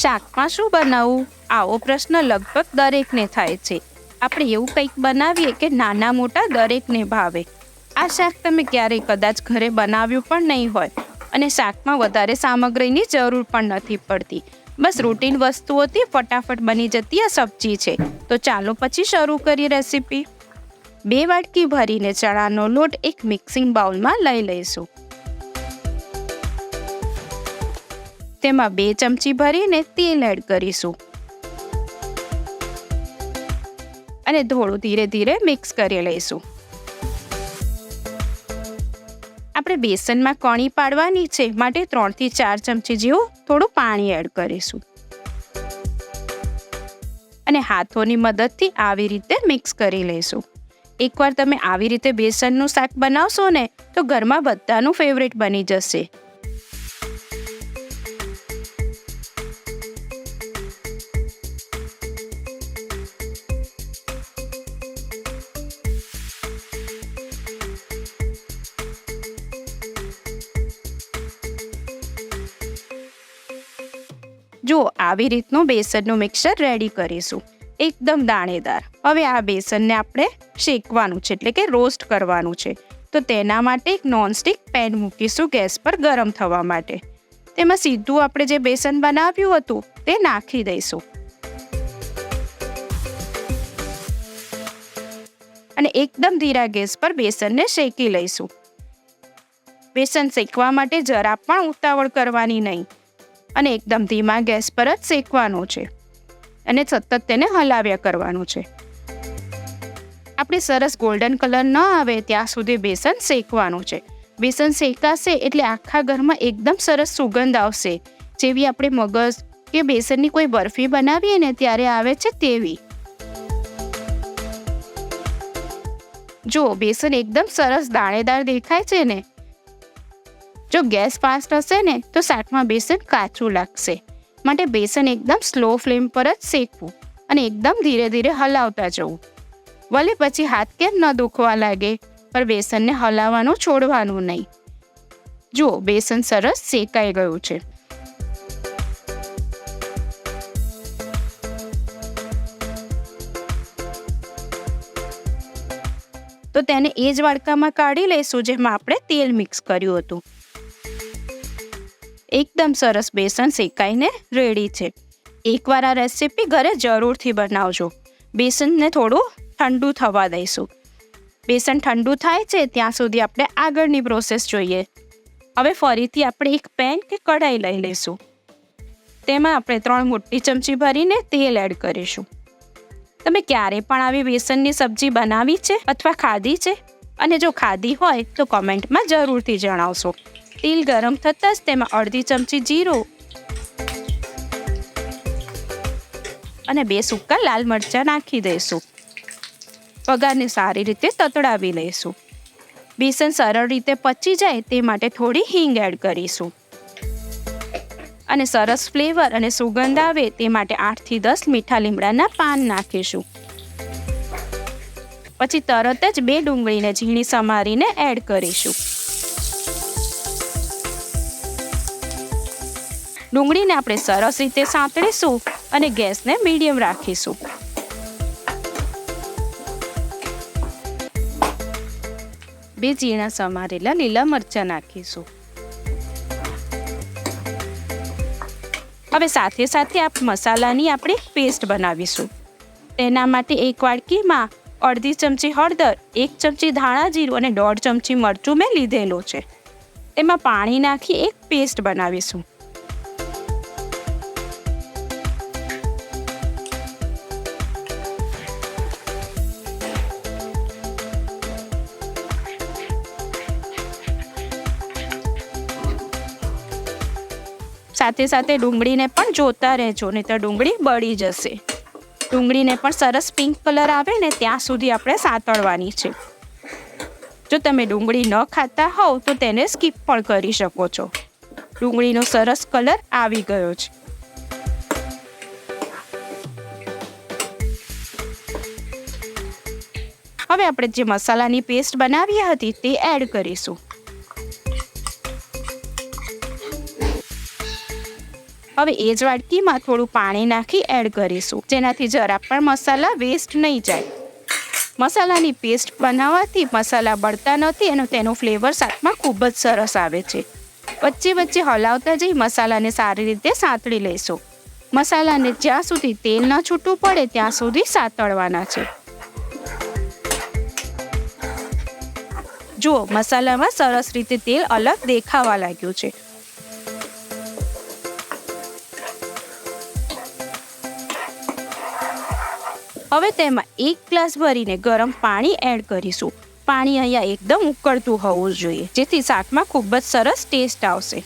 શાકમાં શું બનાવવું? આવો પ્રશ્ન લગભગ દરેકને થાય છે. આપણે એવું કંઈક બનાવીએ કે નાના મોટા દરેકને ભાવે. આ શાક તમે ક્યારેય કદાચ ઘરે બનાવ્યું પણ નહીં હોય અને શાકમાં વધારે સામગ્રીની જરૂર પણ નથી પડતી. બસ રૂટીન વસ્તુઓથી ફટાફટ બની જતી આ સબ્જી છે. તો ચાલો પછી શરૂ કરીએ રેસીપી. બે વાટકી ભરીને ચણાનો લોટ એક મિક્સિંગ બાઉલમાં લઈ લઈશું. તેમાં બે ચમચી ભરીને તેલ એડ કરીશું. અને થોડું ધીરે ધીરે મિક્સ કરી લઈશું. આપણે બેસનમાં કણી પાડવાની છે માટે ત્રણથી ચાર ચમચી જેવું થોડું પાણી એડ કરીશું. અને હાથોની મદદથી આવી રીતે મિક્સ કરી લઈશું. એકવાર તમે આવી રીતે બેસનનું શાક બનાવશો ને, તો ઘરમાં બધાનું ફેવરેટ બની જશે. જો આવી રીતનું બેસનનું મિક્સર રેડી કરીશું. એકદમ દાણેદાર. હવે આ બેસનને આપણે શેકવાનું છે, એટલે કે રોસ્ટ કરવાનું છે. તો તેના માટે એક નોનસ્ટિક પેન મૂકીશું ગેસ પર ગરમ થવા માટે. તેમાં સીધું આપણે જે બેસન બનાવ્યું હતું, તે નાખી દઈશું. અને એકદમ ધીરા ગેસ પર બેસનને શેકી લઈશું. બેસન શેકવા માટે જરા પણ ઉતાવળ કરવાની નહીં. અને એકદમ ધીમા ગેસ પર જ શેકવાનો છે. અને સતત તેને હલાવ્યા કરવાનું છે. આપણે સરસ ગોલ્ડન કલર ન આવે ત્યાં સુધી બેસન શેકવાનું છે. બેસન શેકાશે એટલે આખા ઘરમાં એકદમ સરસ સુગંધ આવશે. જેવી આપણે મગજ કે બેસનની કોઈ બરફી બનાવીએ ને ત્યારે આવે છે તેવી. જો બેસન એકદમ સરસ દાણેદાર દેખાય છે ને જો ગેસ ફાસ્ટ હશે ને, તો શાકમાં બેસન કાચું લાગશે. માટે બેસન એકદમ સ્લો ફ્લેમ પર જ શેકવું અને એકદમ ધીરે ધીરે હલાવતા જવું. વળી પછી હાથ કેમ ન દુખવા લાગે, પણ બેસનને હલાવવાનું છોડવાનું નહીં. જુઓ, બેસન સરસ શેકાઈ ગયું છે. તો તેને એ જ વાડકામાં કાઢી લઈશું જેમાં આપણે તેલ મિક્સ કર્યું હતું. એકદમ સરસ બેસન શેકાઈને રેડી છે. એકવાર આ રેસીપી ઘરે જરૂરથી બનાવજો. બેસનને થોડું ઠંડુ થવા દઈશું. બેસન ઠંડુ થાય છે ત્યાં સુધી આપણે આગળની પ્રોસેસ જોઈએ. હવે ફરીથી આપણે એક પેન કે કઢાઈ લઈ લઈશું. તેમાં આપણે ત્રણ મોટી ચમચી ભરીને તેલ એડ કરીશું. તમે ક્યારે પણ આવી બેસનની સબ્જી બનાવી છે અથવા ખાધી છે અને જો ખાધી હોય તો કોમેન્ટમાં જરૂરથી જણાવશો. તેલ ગરમ થતાં જ તેમાં અડધી ચમચી જીરું અને બે સૂકા લાલ મરચાં નાખી દઈશું. પગારને સારી રીતે તતડાવી લઈશું. બેસન સરળ રીતે પચી જાય તે માટે થોડી હિંગ એડ કરીશું. અને સરસ ફ્લેવર અને સુગંધ આવે તે માટે આઠથી દસ મીઠા લીમડાના પાન નાખીશું. પછી તરત જ બે ડુંગળીને ઝીણી સમારીને એડ કરીશું. ડુંગળીને આપણે સરસ રીતે સાંતળીશું અને ગેસને મીડિયમ રાખીશું. બે ઝીણા સમારેલા લીલા મરચાં નાખીશું. હવે સાથે સાથે આપ મસાલાની આપણે પેસ્ટ બનાવીશું. તેના માટે એક વાડકીમાં અડધી ચમચી હળદર, એક ચમચી ધાણા જીરું અને દોઢ ચમચી મરચું મેં લીધેલું છે. એમાં પાણી નાખી એક પેસ્ટ બનાવીશું. સાથે સાથે ડુંગળીને પણ જોતા રહેજો નહીં તો ડુંગળી બળી જશે. ડુંગળીને પણ સરસ પિંક કલર આવે ને ત્યાં સુધી આપણે સાતળવાની છે. જો તમે ડુંગળી ન ખાતા હોવ, તો તેને સ્કીપ પણ કરી શકો છો. ડુંગળીનો સરસ કલર આવી ગયો છે. હવે આપણે જે મસાલાની પેસ્ટ બનાવી હતી, તે એડ કરીશું. હવે એ જ વાટકીમાં થોડું પાણી નાખી એડ કરીશું. જેનાથી જરા પણ મસાલા વેસ્ટ નહીં જાય. મસાલાની પેસ્ટ બનાવવાથી મસાલા બળતા નથી અને તેનો ફ્લેવર શાકમાં ખૂબ જ સરસ આવે છે. વચ્ચે વચ્ચે હલાવતા જઈ મસાલાને સારી રીતે સાંતળી લઈશું. મસાલાને જ્યાં સુધી તેલ ન છૂટું પડે ત્યાં સુધી સાંતળવાના છે. જુઓ, મસાલામાં સરસ રીતે તેલ અલગ દેખાવા લાગ્યું છે. હવે તેમાં એક ગ્લાસ ભરીને ગરમ પાણી એડ કરીશું. પાણી અહીંયા એકદમ ઉકળતું હોવું જોઈએ, જેથી શાકમાં ખૂબ જ સરસ ટેસ્ટ આવશે.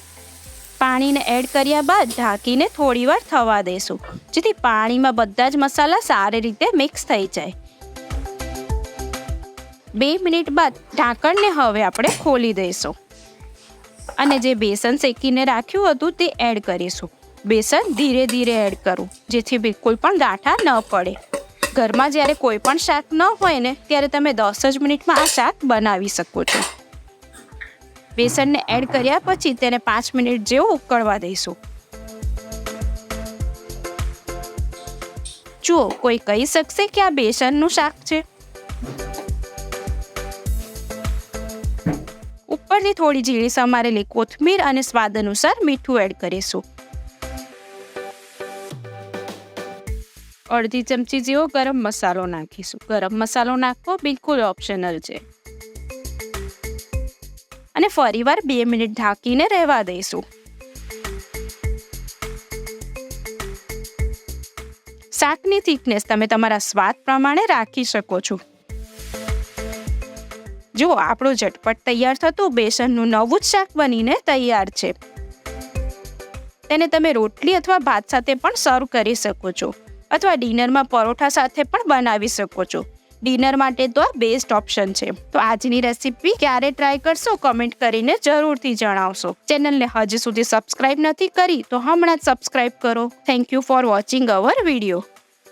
પાણીને એડ કર્યા બાદ ઢાંકીને થોડીવાર થવા દેશું, જેથી પાણીમાં બધા જ મસાલા સારી રીતે મિક્સ થઈ જાય. બે મિનિટ બાદ ઢાંકણને હવે આપણે ખોલી દઈશું. અને જે બેસન શેકીને રાખ્યું હતું તે એડ કરીશું. બેસન ધીરે ધીરે એડ કરું, જેથી બિલકુલ પણ ગાંઠા ન પડે. ઘરમાં જ્યારે કોઈ પણ શાક ન હોય ને, ત્યારે તમે દસ જ મિનિટમાં આ શાક બનાવી શકો છો. બેસનને એડ કર્યા પછી તેને પાંચ મિનિટ જેવું ઉકળવા દઈશું. જુઓ, કોઈ કહી શકશે કે આ બેસનનું શાક છે. ઉપરથી થોડી ઝીણી સમારેલી કોથમીર અને સ્વાદ અનુસાર મીઠું એડ કરીશું. અડધી ચમચી જેવો ગરમ મસાલો નાખીશું. ગરમ મસાલો નાખવો બિલકુલ ઓપ્શનલ છે. અને ફરીવાર બે મિનિટ ઢાંકીને રહેવા દઈશું. શાકની થિકનેસ તમે તમારા સ્વાદ પ્રમાણે રાખી શકો છો. જો આપણું ઝટપટ તૈયાર થતું બેસનનું નવું જ શાક બનીને તૈયાર છે. તેને તમે રોટલી અથવા ભાત સાથે પણ સર્વ કરી શકો છો. અથવા ડિનરમાં પરોઠા સાથે પણ બનાવી શકો છો. ડિનર માટે તો આ બેસ્ટ ઓપ્શન છે. તો આજની રેસીપી ક્યારે ટ્રાય કરશો કમેન્ટ કરીને જરૂરથી જણાવશો. ચેનલને હજી સુધી સબસ્ક્રાઇબ નથી કરી તો હમણાં જ સબસ્ક્રાઇબ કરો. Thank you for watching our video